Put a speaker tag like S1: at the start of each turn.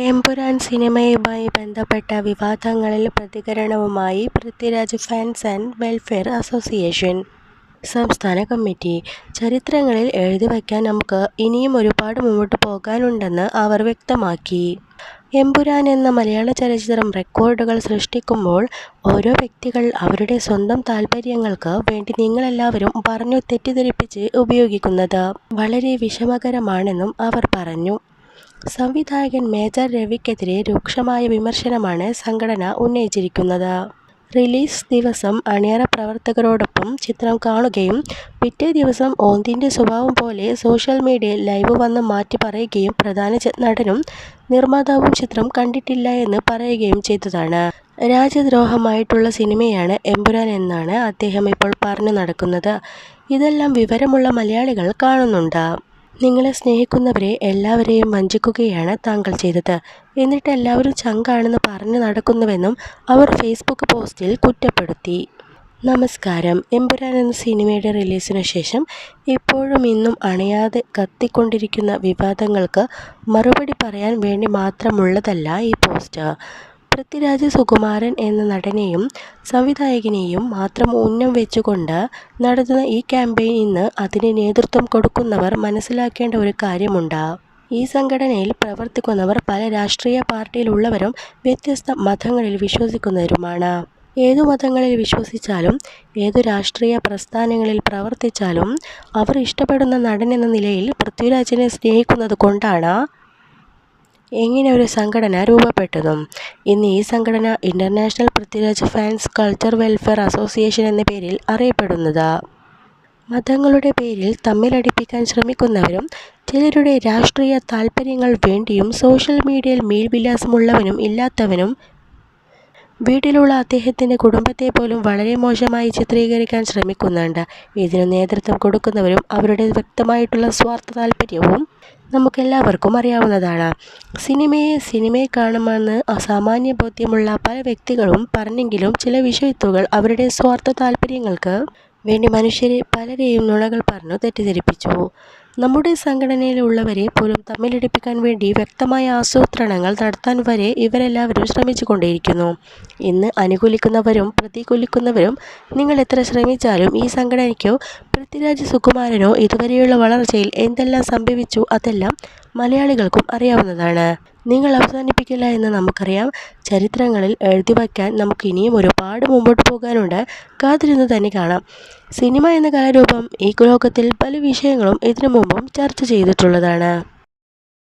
S1: എമ്പുരാൻ സിനിമയുമായി ബന്ധപ്പെട്ട വിവാദങ്ങളിൽ പ്രതികരണവുമായി Prithviraj fans and welfare association. സംസ്ഥാന കമ്മിറ്റി. ചരിത്രങ്ങളിൽ എഴുതി വയ്ക്കാൻ നമുക്ക് ഇനിയും ഒരുപാട് മുന്നോട്ട് പോകാനുണ്ടെന്ന് അവർ വ്യക്തമാക്കി. എമ്പുരാൻ എന്ന മലയാള ചലച്ചിത്രം റെക്കോർഡുകൾ സൃഷ്ടിക്കുമ്പോൾ ഓരോ വ്യക്തികൾ അവരുടെ സ്വന്തം താല്പര്യങ്ങൾക്ക് വേണ്ടി നിങ്ങളെല്ലാവരും പറഞ്ഞു തെറ്റിദ്ധരിപ്പിച്ച് ഉപയോഗിക്കുന്നത് വളരെ വിഷമകരമാണെന്നും അവർ പറഞ്ഞു. സംവിധായകൻ മേജർ രവിക്കെതിരെ രൂക്ഷമായ വിമർശനമാണ് സംഘടന ഉന്നയിച്ചിരിക്കുന്നത്. റിലീസ് ദിവസം അണിയറ പ്രവർത്തകരോടൊപ്പം ചിത്രം കാണുകയും പിറ്റേ ദിവസം ഓന്തിന്റെ സ്വഭാവം പോലെ സോഷ്യൽ മീഡിയയിൽ ലൈവ് വന്ന് മാറ്റി പറയുകയും പ്രധാന നടനും നിർമ്മാതാവും ചിത്രം കണ്ടിട്ടില്ല എന്ന് പറയുകയും ചെയ്തതാണ്. രാജ്യദ്രോഹമായിട്ടുള്ള സിനിമയാണ് എമ്പുരാൻ എന്നാണ് അദ്ദേഹം ഇപ്പോൾ പറഞ്ഞു നടക്കുന്നത്. ഇതെല്ലാം വിവരമുള്ള മലയാളികൾ കാണുന്നുണ്ട്. നിങ്ങളെ സ്നേഹിക്കുന്നവരെ എല്ലാവരെയും വഞ്ചിക്കുകയാണ് താങ്കൾ ചെയ്തത്. എന്നിട്ട് എല്ലാവരും ചങ്കാണെന്ന് പറഞ്ഞു നടക്കുന്നുവെന്നും അവർ ഫേസ്ബുക്ക് പോസ്റ്റിൽ കുറ്റപ്പെടുത്തി. നമസ്കാരം. എമ്പുരാൻ എന്ന സിനിമയുടെ റിലീസിനു ശേഷം ഇപ്പോഴും ഇന്നും അണയാതെ കത്തിക്കൊണ്ടിരിക്കുന്ന വിവാദങ്ങൾക്ക് മറുപടി പറയാൻ വേണ്ടി മാത്രമുള്ളതല്ല ഈ പോസ്റ്റ്. പൃഥ്വിരാജ് സുകുമാരൻ എന്ന നടനെയും സംവിധായകനെയും മാത്രം ഉന്നം വെച്ചുകൊണ്ട് നടത്തുന്ന ഈ ക്യാമ്പയിൻ ഇന്ന് അതിന് നേതൃത്വം കൊടുക്കുന്നവർ മനസ്സിലാക്കേണ്ട ഒരു കാര്യമുണ്ട്. ഈ സംഘടനയിൽ പ്രവർത്തിക്കുന്നവർ പല രാഷ്ട്രീയ പാർട്ടിയിലുള്ളവരും വ്യത്യസ്ത മതങ്ങളിൽ വിശ്വസിക്കുന്നവരുമാണ്. ഏതു മതങ്ങളിൽ വിശ്വസിച്ചാലും ഏതു രാഷ്ട്രീയ പ്രസ്ഥാനങ്ങളിൽ പ്രവർത്തിച്ചാലും അവർ ഇഷ്ടപ്പെടുന്ന നടൻ എന്ന നിലയിൽ പൃഥ്വിരാജിനെ സ്നേഹിക്കുന്നത് കൊണ്ടാണ് ഇങ്ങനെ ഒരു സംഘടന രൂപപ്പെട്ടതും? ഇന്ന് ഈ സംഘടന international Prithviraj fans culture welfare association എന്ന പേരിൽ അറിയപ്പെടുന്നത്. മതങ്ങളുടെ പേരിൽ തമ്മിലടിപ്പിക്കാൻ ശ്രമിക്കുന്നവരും ചിലരുടെ രാഷ്ട്രീയ താൽപ്പര്യങ്ങൾ വേണ്ടിയും സോഷ്യൽ മീഡിയയിൽ മേൽവിലാസമുള്ളവനും ഇല്ലാത്തവനും വീട്ടിലുള്ള അദ്ദേഹത്തിന്റെ കുടുംബത്തെ പോലും വളരെ മോശമായി ചിത്രീകരിക്കാൻ ശ്രമിക്കുന്നുണ്ട്. ഇതിന് നേതൃത്വം കൊടുക്കുന്നവരും അവരുടെ വ്യക്തമായിട്ടുള്ള സ്വാർത്ഥ താല്പര്യവും നമുക്കെല്ലാവർക്കും അറിയാവുന്നതാണ്. സിനിമയെ സിനിമയെ കാണുമെന്ന് അസാമാന്യ ബോധ്യമുള്ള പല വ്യക്തികളും പറഞ്ഞെങ്കിലും ചില വിഷയത്തുകൾ അവരുടെ സ്വാർത്ഥ താല്പര്യങ്ങൾക്ക് വേണ്ടി മനുഷ്യരെ പലരെയും നുണകൾ പറഞ്ഞു തെറ്റിദ്ധരിപ്പിച്ചു. നമ്മുടെ സംഘടനയിലുള്ളവരെ പോലും തമ്മിലടിപ്പിക്കാൻ വേണ്ടി വ്യക്തമായ ആസൂത്രണങ്ങൾ നടത്താൻ വരെ ഇവരെല്ലാവരും ശ്രമിച്ചുകൊണ്ടേയിരിക്കുന്നു. ഇന്ന് അനുകൂലിക്കുന്നവരും പ്രതികൂലിക്കുന്നവരും നിങ്ങൾ എത്ര ശ്രമിച്ചാലും ഈ സംഘടനയ്ക്കോ പൃഥ്വിരാജ് സുകുമാരനോ ഇതുവരെയുള്ള വളർച്ചയിൽ എന്തെല്ലാം സംഭവിച്ചു അതെല്ലാം മലയാളികൾക്കും അറിയാവുന്നതാണ്. നിങ്ങൾ അവസാനിപ്പിക്കില്ല എന്ന് നമുക്കറിയാം. ചരിത്രങ്ങളിൽ എഴുതി വയ്ക്കാൻ നമുക്ക് ഇനിയും ഒരുപാട് മുമ്പോട്ട് പോകാനുണ്ട്. കാത്തിരുന്ന് തന്നെ കാണാം. സിനിമ എന്ന കലാരൂപം ഈ ലോകത്തിൽ പല വിഷയങ്ങളും ഇതിനു മുമ്പും ചർച്ച ചെയ്തിട്ടുള്ളതാണ്.